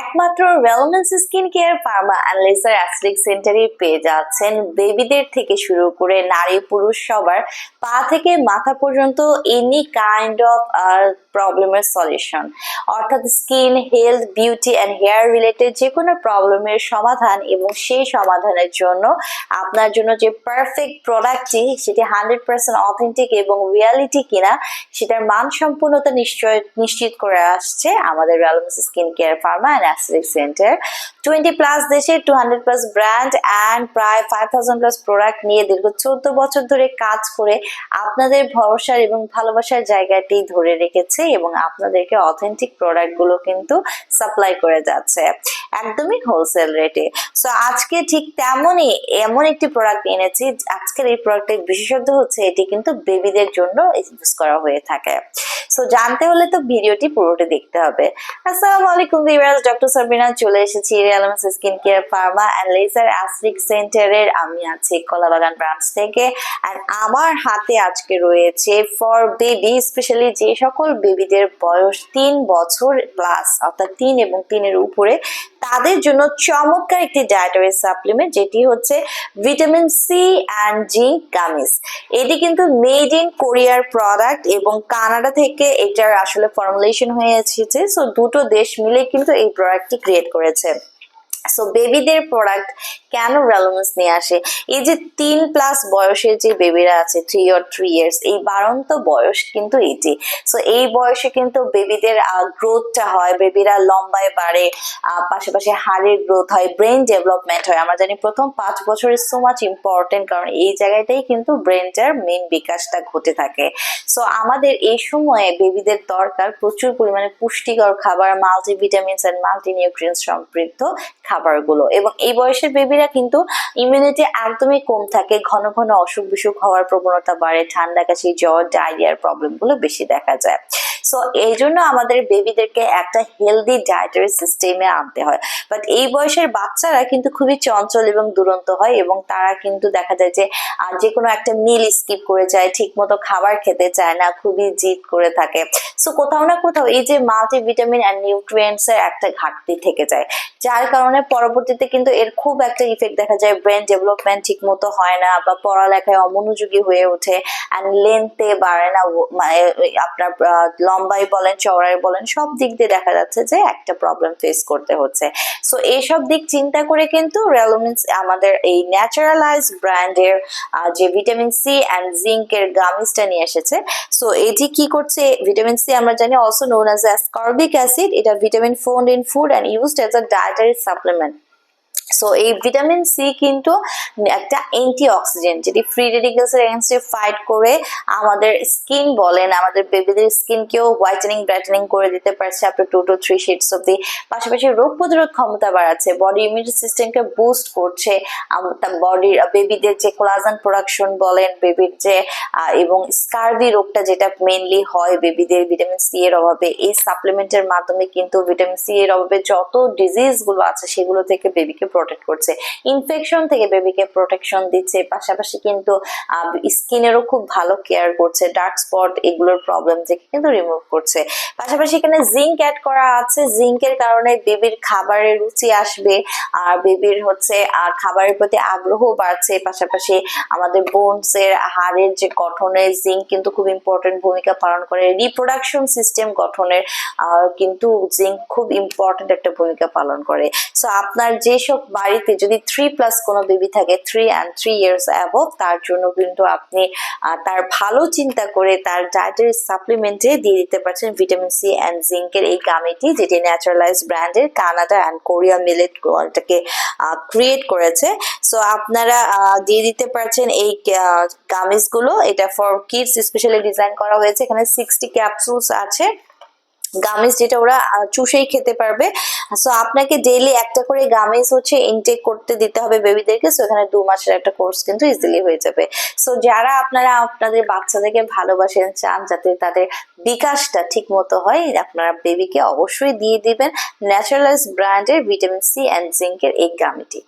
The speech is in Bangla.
একমাত্র Realmens skin care pharma and laser aesthetic সেন্টারে পেয়ে যাচ্ছেন। বেবিদের থেকে শুরু করে নারী পুরুষ সবার পা থেকে মাথা পর্যন্ত এনি কাইন্ড অফ প্রবলেমের সলিউশন অর্থাৎ skin health beauty and hair related যে কোনো প্রবলেমের সমাধান এবং সেই সমাধানের জন্য আপনার জন্য যে পারফেক্ট প্রোডাক্টটি সেটি হান্ড্রেড পার্সেন্ট অথেন্টিক এবং রিয়ালিটি কিনা, সেটার মানসম্পন্নতা নিশ্চয়, নিশ্চিত করে আসছে আমাদের Realmens skin care pharma and aesthetic centre twenty plus দেশে টু হান্ড্রেড প্লাস ব্র্যান্ড প্রায় ফাইভ থাউজেন্ড প্লাস প্রোডাক্ট নিয়ে দীর্ঘ চোদ্দ বছর ধরে কাজ করে আপনাদের ভরসার এবং ভালোবাসার জায়গাটি ধরে রেখেছে এবং আপনাদেরকে অথেন্টিক প্রোডাক্টগুলো কিন্তু সাপ্লাই করে যাচ্ছে। একদমই হোলসেল রেটে সো আজকে ঠিক তেমনই এমন একটি প্রোডাক্ট এনেছি, আজকের এই প্রোডাক্টের বিশেষত্ব হচ্ছে এটি কিন্তু বেবিদের জন্য ইউজ করা হয়ে থাকে। সো জানতে হলে তো ভিডিওটি পুরোটা দেখতে হবে। আসসালামু আলাইকুম ভিউয়ার্স ডক্টর সাবিনা চলে এসেছি Realmens skin care pharma and laser aesthetic সেন্টারের আমি আছি কলাবাগান ব্রাঞ্চ থেকে অ্যান্ড আমার হাতে আজকে রয়েছে ফর বেবি স্পেশালি যে সকল বেবিদের বয়স তিন বছর প্লাস অর্থাৎ তিন এবং তিনের উপরে তাদের জন্য চমৎকার একটি ডায়েটারি সাপ্লিমেন্ট যেটি হচ্ছে vitamin C and G gummies এটি কিন্তু মেড ইন কোরিয়ার প্রোডাক্ট এবং কানাডা থেকে এটার আসলে ফর্মুলেশন হয়ে এসেছে। সো দুটো দেশ মিলে কিন্তু এই প্রোডাক্টটি ক্রিয়েট করেছে। সো বেবিদের প্রোডাক্ট কেন রেলোমেন্স নিয়ে আসে? এই যে তিন প্লাস বয়সের যে বেবিরা আছে থ্রি অর থ্রি ইয়ার্স এই বারন্ত বয়স কিন্তু এটি সো এই বয়সে কিন্তু বেবিদের গ্রোথটা হয় বেবিরা লম্বায় বাড়ে পাশাপাশি হাড়ের গ্রোথ হয় ব্রেন ডেভেলপমেন্ট হয়। আমরা জানি প্রথম পাঁচ বছর ইজ সো মাচ ইম্পর্টেন্ট কারণ এই জায়গাটাই কিন্তু ব্রেনটার মেন বিকাশটা ঘটে থাকে। সো আমাদের এই সময়ে বেবিদের দরকার প্রচুর পরিমাণে পুষ্টিকর খাবার মাল্টিভিটামিনস অ্যান্ড মাল্টিনিউট্রিয়েন্টস সমৃদ্ধ খাবারগুলো। এবং এই বয়সের বেবিরা কিন্তু ইমিউনিটি একদমই কম থাকে। ঘন ঘন অসুখ বিসুখ হওয়ার প্রবণতা বাড়ে, ঠান্ডা কাশি, জ্বর ডায়রিয়ার প্রবলেমগুলো বেশি দেখা যায়। সো এই জন্য আমাদের বেবিদেরকে একটা হেলদি ডায়েটারি সিস্টেমে আনতে হয়। বাট এই বয়সের বাচ্চারা কিন্তু খুবই চঞ্চল এবং দুরন্ত হয় এবং তারা কিন্তু দেখা যায় যে যে কোনো একটা মিল স্কিপ করে যায় ঠিক মতো খাবার খেতে চায় না, খুবই জিদ করে থাকে। সো কোথাও না কোথাও এই যে মাল্টিভিটামিন অ্যান্ড নিউট্রিয়েন্টস এর একটা ঘাটতি থেকে যায়। যার কারণে পরবর্তীতে কিন্তু এর খুব একটা ইফেক্ট দেখা যায়। ব্রেন ডেভেলপমেন্ট ঠিক মতো হয় না বা পড়ালেখায় অমনোযোগী হয়ে ওঠে অ্যান্ড লেন্থে বাড়ে না। মানে আপনার লম্বাই বলেন চওড়াই বলেন, সব দিক দিয়ে দেখা যাচ্ছে যে একটা প্রবলেম ফেস করতে হচ্ছে। সো এইসব দিক চিন্তা করে কিন্তু রেলোমিন্স আমাদের এই ন্যাচারালাইজ ব্র্যান্ডের যে ভিটামিন সি অ্যান্ড জিঙ্কের গামিসটা নিয়ে এসেছে। সো এটি কি করছে? ভিটামিন সি আমরা জানি also known as ascorbic acid এটা vitamin found in food and used as a dietary supplement so এই ভিটামিন সি কিন্তু একটা অ্যান্টি অক্সিডেন্ট যেটি ফ্রি রেডিকেলস এর এগেনস্টে ফাইট করে আমাদের স্কিন বলেন, আমাদের বেবিদের স্কিনকেও হোয়াইটেনিং ব্রাইটেনিং করে দিতে পারছে আপনি টু টু থ্রি শিটস অব্দি পাশাপাশি রোগ প্রতিরোধ ক্ষমতা বাড়াচ্ছে বডি ইমিউনিটি সিস্টেমকে বুস্ট করছে বডির বেবিদের যে কোলাজন প্রোডাকশন বলেন বেবির যে এবং স্কার্বি রোগটা যেটা মেনলি হয় বেবিদের ভিটামিন সি এর অভাবে, এই সাপ্লিমেন্টের মাধ্যমে কিন্তু ভিটামিন সি এর অভাবে যত ডিজিজগুলো আছে সেগুলো থেকে বেবিকে প্রোটেক্ট করছে। ইনফেকশন থেকে বেবিকে প্রোটেকশন দিচ্ছে। পাশাপাশি কিন্তু স্কিনেরও খুব ভালো কেয়ার করছে। ডার্ক স্পট এগুলোর প্রবলেম থেকে কিন্তু রিমুভ করছে। পাশাপাশি এখানে জিঙ্ক অ্যাড করা আছে। জিঙ্কের কারণে বেবির খাবারের রুচি আসবে। আর বেবির হচ্ছে খাবারের প্রতি আগ্রহ বাড়ছে। পাশাপাশি আমাদের বোনস এর হাড়ের যে গঠনে জিঙ্ক কিন্তু খুব ইম্পর্টেন্ট ভূমিকা পালন করে। রিপ্রোডাকশন সিস্টেম গঠনের কিন্তু জিঙ্ক খুব ইম্পর্টেন্ট একটা ভূমিকা পালন করে। সো আপনার যেসব বাড়িতে যদি থ্রি প্লাস কোনো বেবি থাকে three and three years above তার জন্য কিন্তু আপনি তার ভালো চিন্তা করে তার ডায়েটারি সাপ্লিমেন্টে দিয়ে দিতে পারছেন ভিটামিন সি অ্যান্ড জিঙ্কের এই গামিটি যেটি ন্যাচারালাইজ ব্র্যান্ডের কানাডা অ্যান্ড কোরিয়া মিলেট এটাকে ক্রিয়েট করেছে। সো আপনারা দিয়ে দিতে পারছেন এই গামিসগুলো। এটা ফর কিডস স্পেশালি ডিজাইন করা হয়েছে। এখানে সিক্সটি ক্যাপসুলস আছে। গামিস যেটা ওরা চুষেই খেতে পারবে। সো আপনাকে ডেইলি একটা করে গামিস হচ্ছে ইনটেক করতে দিতে হবে বেবিদেরকে সো এখানে দু মাসের একটা কোর্স কিন্তু ইজিলি হয়ে যাবে। সো যারা আপনারা আপনাদের বাচ্চাদেরকে ভালোবাসেন, চান যাতে তাদের বিকাশটা ঠিক মতো হয়, আপনারা বেবিকে অবশ্যই দিয়ে দিবেন। ন্যাচারালাইজ ব্র্যান্ডের ভিটামিন সি অ্যান্ড জিঙ্কের এই গামিটি।